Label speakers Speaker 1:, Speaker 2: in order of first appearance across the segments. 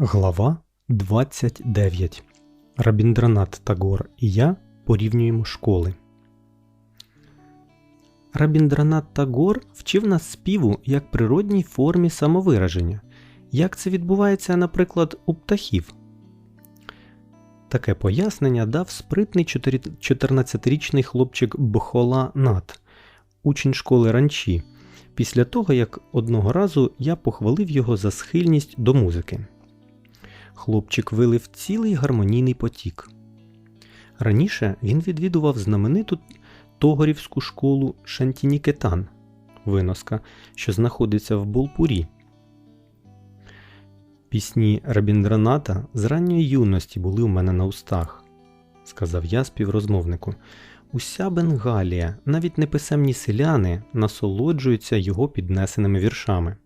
Speaker 1: Глава 29. Рабіндранат Тагор і я порівнюємо школи. Рабіндранат Тагор вчив нас співу як природній формі самовираження. Як це відбувається, наприклад, у птахів. Таке пояснення дав спритний 14-річний хлопчик Бхола Нат, учень школи ранчі, після того як одного разу я похвалив його за схильність до музики. Хлопчик вилив цілий гармонійний потік. Раніше він відвідував знамениту Тогорівську школу Шантінікетан, виноска, що знаходиться в Болпурі. Пісні Рабіндраната з ранньої юності були у мене на устах, сказав я співрозмовнику. Уся Бенгалія, навіть неписемні селяни, насолоджуються його піднесеними віршами.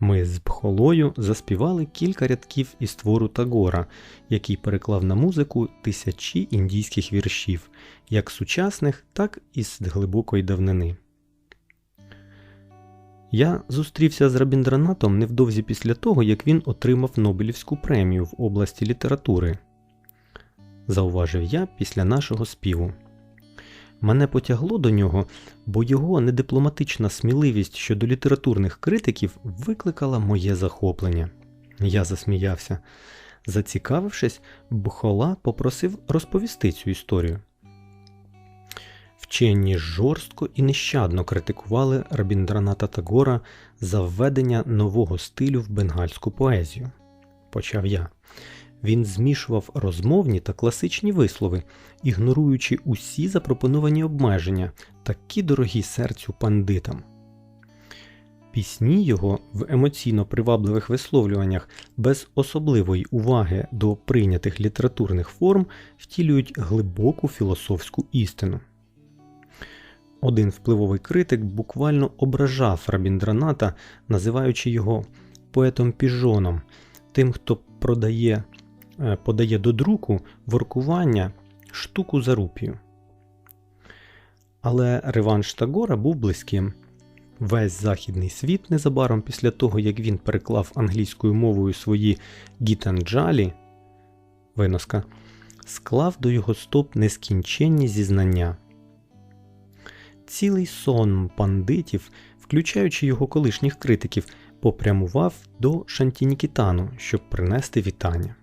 Speaker 1: Ми з Бхолою заспівали кілька рядків із твору Тагора, який переклав на музику тисячі індійських віршів, як сучасних, так і з глибокої давнини. Я зустрівся з Рабіндранатом невдовзі після того, як він отримав Нобелівську премію в області літератури, зауважив я після нашого співу. Мене потягло до нього, бо його недипломатична сміливість щодо літературних критиків викликала моє захоплення. Я засміявся. Зацікавившись, Бхола попросив розповісти цю історію. Вчені жорстко і нещадно критикували Рабіндраната Тагора за введення нового стилю в бенгальську поезію, почав я. Він змішував розмовні та класичні вислови, ігноруючи усі запропоновані обмеження, такі дорогі серцю пандитам. Пісні його в емоційно привабливих висловлюваннях без особливої уваги до прийнятих літературних форм втілюють глибоку філософську істину. Один впливовий критик буквально ображав Рабіндраната, називаючи його поетом піжоном, тим, хто продає подає до друку воркування штуку за рупію. Але реванш Тагора був близьким. Весь західний світ незабаром після того, як він переклав англійською мовою свої гітанджалі виноска, склав до його стоп нескінченні зізнання. Цілий сон пандитів, включаючи його колишніх критиків, попрямував до Шантінікітану, щоб принести вітання.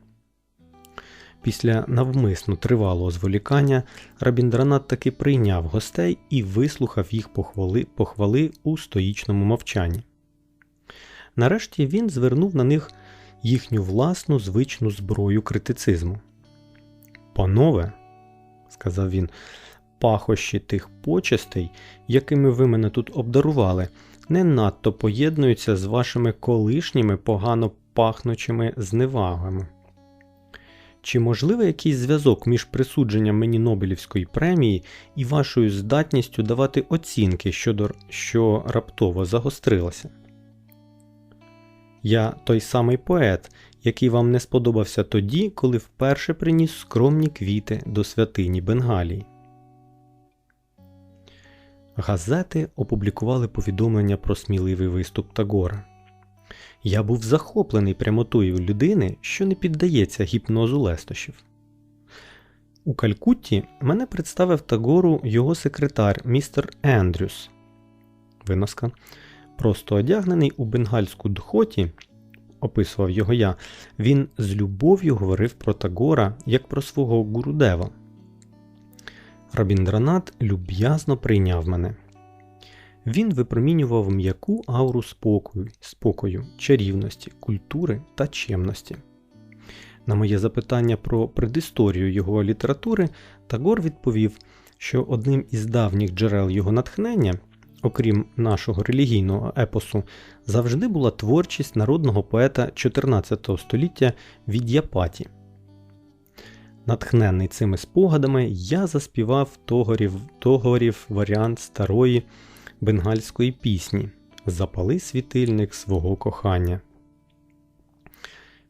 Speaker 1: Після навмисно тривалого зволікання Рабіндранат таки прийняв гостей і вислухав їх похвали, похвали у стоїчному мовчанні. Нарешті він звернув на них їхню власну звичну зброю критицизму. Панове, сказав він, пахощі тих почестей, якими ви мене тут обдарували, не надто поєднуються з вашими колишніми погано пахнучими зневагами. Чи можливий якийсь зв'язок між присудженням мені Нобелівської премії і вашою здатністю давати оцінки, щодо що раптово загострилося? Я той самий поет, який вам не сподобався тоді, коли вперше приніс скромні квіти до святині Бенгалії. Газети опублікували повідомлення про сміливий виступ Тагора. Я був захоплений прямотою людини, що не піддається гіпнозу лестощів. У Калькутті мене представив Тагору його секретар містер Ендрюс. Виноска. Просто одягнений у бенгальську дхоті, описував його я, він з любов'ю говорив про Тагора як про свого гурудева. Рабіндранат люб'язно прийняв мене. Він випромінював м'яку ауру спокою, спокою, чарівності, культури та чемності. На моє запитання про предісторію його літератури Тагор відповів, що одним із давніх джерел його натхнення, окрім нашого релігійного епосу, завжди була творчість народного поета 14 століття Від'япаті. Натхнений цими спогадами, я заспівав Тогорів, Тогорів варіант старої бенгальської пісні Запали світильник свого кохання.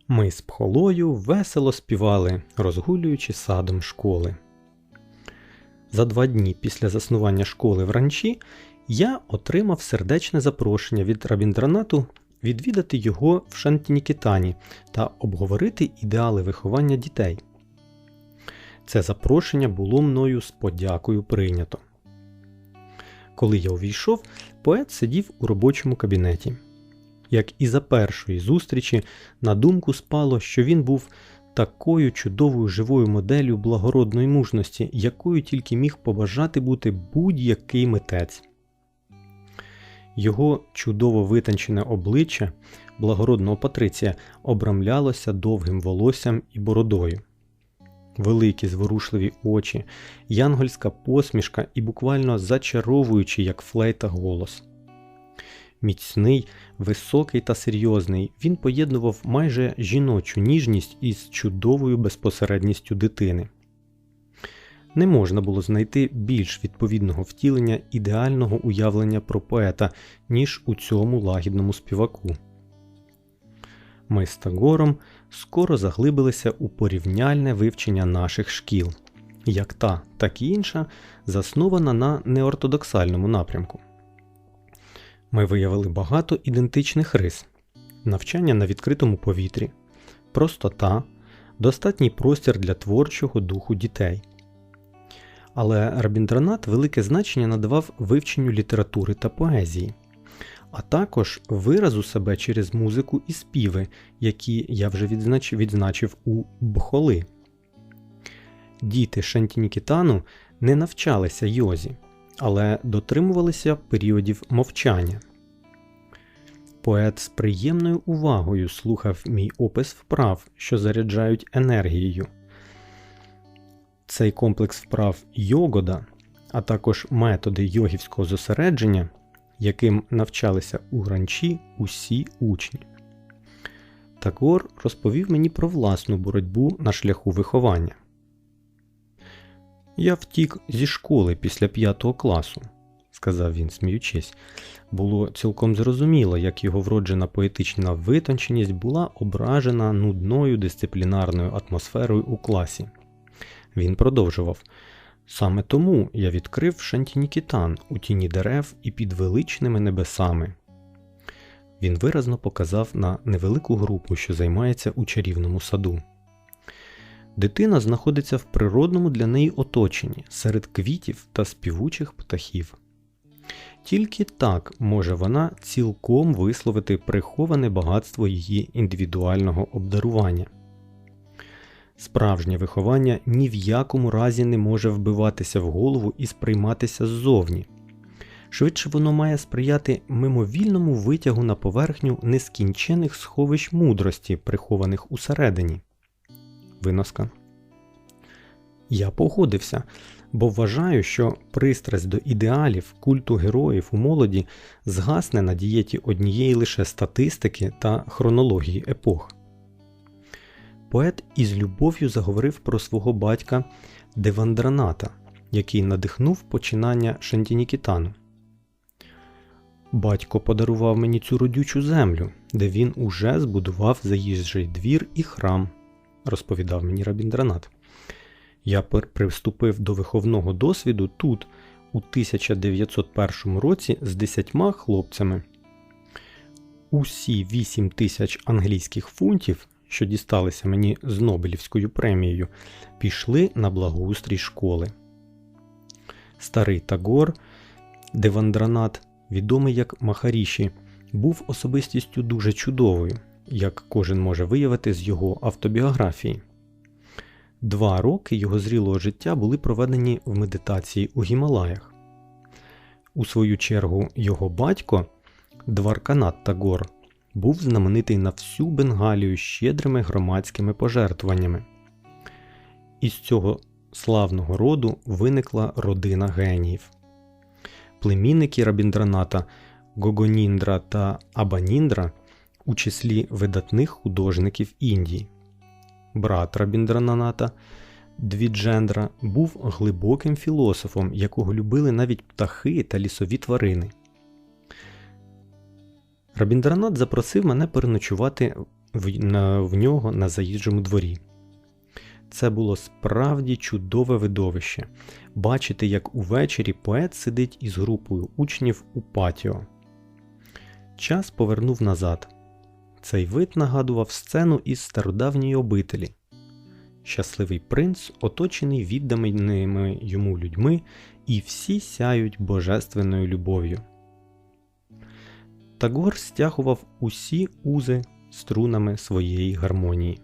Speaker 1: Ми з пхолою весело співали, розгулюючи садом школи. За два дні після заснування школи в ранчі я отримав сердечне запрошення від Рабіндранату відвідати його в Шантінікітані та обговорити ідеали виховання дітей. Це запрошення було мною з подякою прийнято. Коли я увійшов, поет сидів у робочому кабінеті. Як і за першої зустрічі, на думку спало, що він був такою чудовою живою моделлю благородної мужності, якою тільки міг побажати бути будь-який митець. Його чудово витончене обличчя благородного Патриція обрамлялося довгим волоссям і бородою. Великі зворушливі очі, янгольська посмішка і буквально зачаровуючий, як флейта голос. Міцний, високий та серйозний, він поєднував майже жіночу ніжність із чудовою безпосередністю дитини. Не можна було знайти більш відповідного втілення ідеального уявлення про поета, ніж у цьому лагідному співаку. Ми скоро заглибилися у порівняльне вивчення наших шкіл, як та, так і інша, заснована на неортодоксальному напрямку. Ми виявили багато ідентичних рис, навчання на відкритому повітрі, простота, достатній простір для творчого духу дітей. Але Рабіндранат велике значення надавав вивченню літератури та поезії, а також виразу себе через музику і співи, які я вже відзнач... відзначив у бхоли. Діти Шантінікітану не навчалися йозі, але дотримувалися періодів мовчання. Поет з приємною увагою слухав мій опис вправ, що заряджають енергією. Цей комплекс вправ йогода, а також методи йогівського зосередження, яким навчалися у гранчі усі учні. Такор розповів мені про власну боротьбу на шляху виховання. Я втік зі школи після п'ятого класу, сказав він, сміючись. Було цілком зрозуміло, як його вроджена поетична витонченість була ображена нудною дисциплінарною атмосферою у класі. Він продовжував. Саме тому я відкрив Шантінікітан у тіні дерев і під величними небесами. Він виразно показав на невелику групу, що займається у чарівному саду. Дитина знаходиться в природному для неї оточенні серед квітів та співучих птахів. Тільки так може вона цілком висловити приховане багатство її індивідуального обдарування. Справжнє виховання ні в якому разі не може вбиватися в голову і сприйматися ззовні. Швидше воно має сприяти мимовільному витягу на поверхню нескінчених сховищ мудрості, прихованих усередині. Виноска. Я погодився, бо вважаю, що пристрасть до ідеалів, культу героїв у молоді згасне на дієті однієї лише статистики та хронології епох. Поет із любов'ю заговорив про свого батька Девандраната, який надихнув починання Шантінікітану. Батько подарував мені цю родючу землю, де він уже збудував заїжджий двір і храм, розповідав мені Рабіндранат. Я приступив до виховного досвіду тут, у 1901 році, з десятьма хлопцями. Усі 8 тисяч англійських фунтів, що дісталися мені з Нобелівською премією, пішли на благоустрій школи. Старий Тагор, Девандранат, відомий як Махаріші, був особистістю дуже чудовою, як кожен може виявити з його автобіографії. Два роки його зрілого життя були проведені в медитації у Гімалаях. У свою чергу, його батько, Дварканат Тагор, був знаменитий на всю Бенгалію щедрими громадськими пожертвуваннями. Із цього славного роду виникла родина геніїв. Племінники Рабіндраната Гогоніндра та Абаніндра у числі видатних художників Індії брат Рабіндраната Двіджендра, був глибоким філософом, якого любили навіть птахи та лісові тварини. Рабіндранат запросив мене переночувати в, на, в нього на заїжджому дворі. Це було справді чудове видовище бачити, як увечері поет сидить із групою учнів у патіо. Час повернув назад. Цей вид нагадував сцену із стародавньої обителі. Щасливий принц, оточений відданими йому людьми, і всі сяють божественною любов'ю. Тагор стягував усі узи струнами своєї гармонії.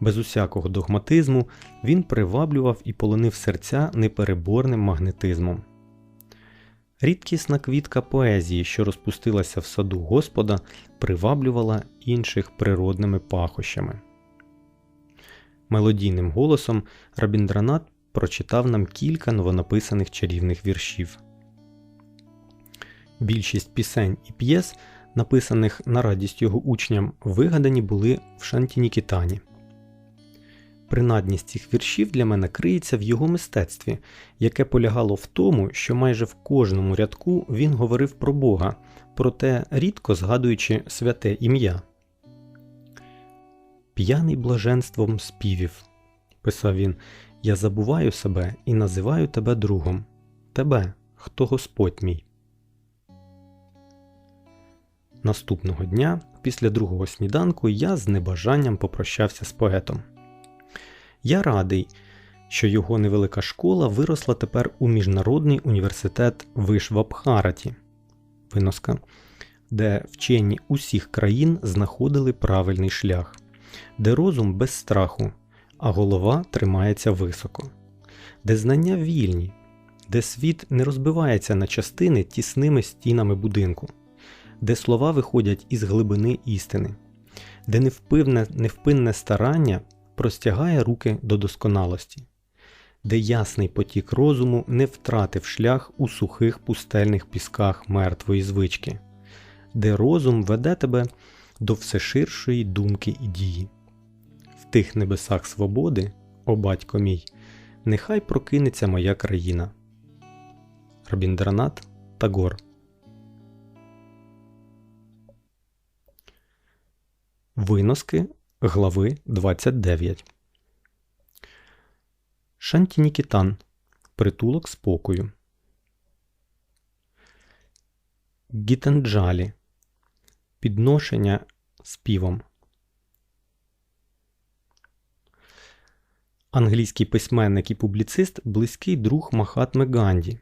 Speaker 1: Без усякого догматизму він приваблював і полонив серця непереборним магнетизмом. Рідкісна квітка поезії, що розпустилася в саду Господа, приваблювала інших природними пахощами. Мелодійним голосом Рабіндранат прочитав нам кілька новонаписаних чарівних віршів. Більшість пісень і п'єс, написаних на радість його учням, вигадані були в Шантінікітані. Принадність цих віршів для мене криється в його мистецтві, яке полягало в тому, що майже в кожному рядку він говорив про Бога, проте рідко згадуючи святе ім'я. П'яний блаженством співів, писав він, я забуваю себе і називаю тебе другом, тебе, хто Господь мій. Наступного дня, після другого сніданку, я з небажанням попрощався з поетом. Я радий, що його невелика школа виросла тепер у Міжнародний університет Вишвабхараті, виноска, де вчені усіх країн знаходили правильний шлях, де розум без страху, а голова тримається високо, де знання вільні, де світ не розбивається на частини тісними стінами будинку, де слова виходять із глибини істини, де невпинне, невпинне старання простягає руки до досконалості, де ясний потік розуму не втратив шлях у сухих пустельних пісках мертвої звички, де розум веде тебе до всеширшої думки і дії. В тих небесах свободи, о батько мій, нехай прокинеться моя країна. Рабіндранат Тагор Виноски глави 29 Шантінікітан Притулок спокою. Гітанджалі Підношення співом. Англійський письменник і публіцист близький друг Махатми Ганді.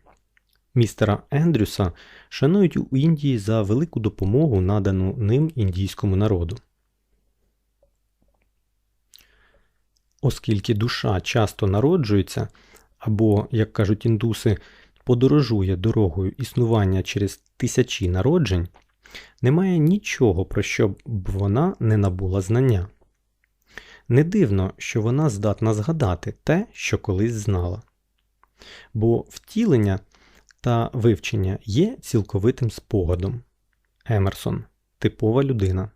Speaker 1: Містера Ендрюса шанують у Індії за велику допомогу, надану ним індійському народу. Оскільки душа часто народжується, або, як кажуть індуси, подорожує дорогою існування через тисячі народжень, немає нічого, про що б вона не набула знання. Не дивно, що вона здатна згадати те, що колись знала. Бо втілення та вивчення є цілковитим спогадом. Емерсон типова людина.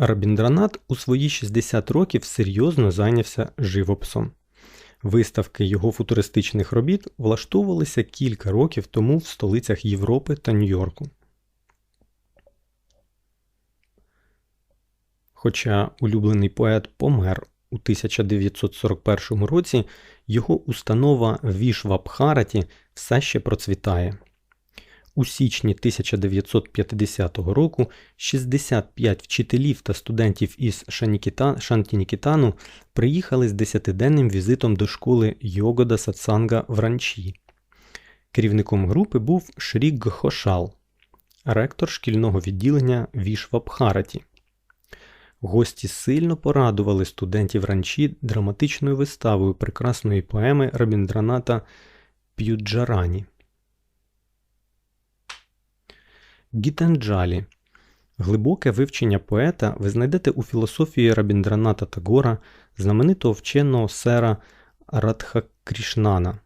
Speaker 1: Рабіндранат у свої 60 років серйозно зайнявся живописом. Виставки його футуристичних робіт влаштовувалися кілька років тому в столицях Європи та Нью-Йорку. Хоча улюблений поет помер у 1941 році, його установа Вішвабхараті все ще процвітає. У січні 1950 року 65 вчителів та студентів із Шантінікітану приїхали з десятиденним візитом до школи Йогода Сатсанга в Ранчі. Керівником групи був Шрі Гхошал, ректор шкільного відділення Вішвабхараті. Гості сильно порадували студентів ранчі драматичною виставою прекрасної поеми Рабіндраната П'юджарані. Гітанджалі. Глибоке вивчення поета ви знайдете у філософії Рабіндраната Тагора, знаменитого вченого сера Радхакрішнана.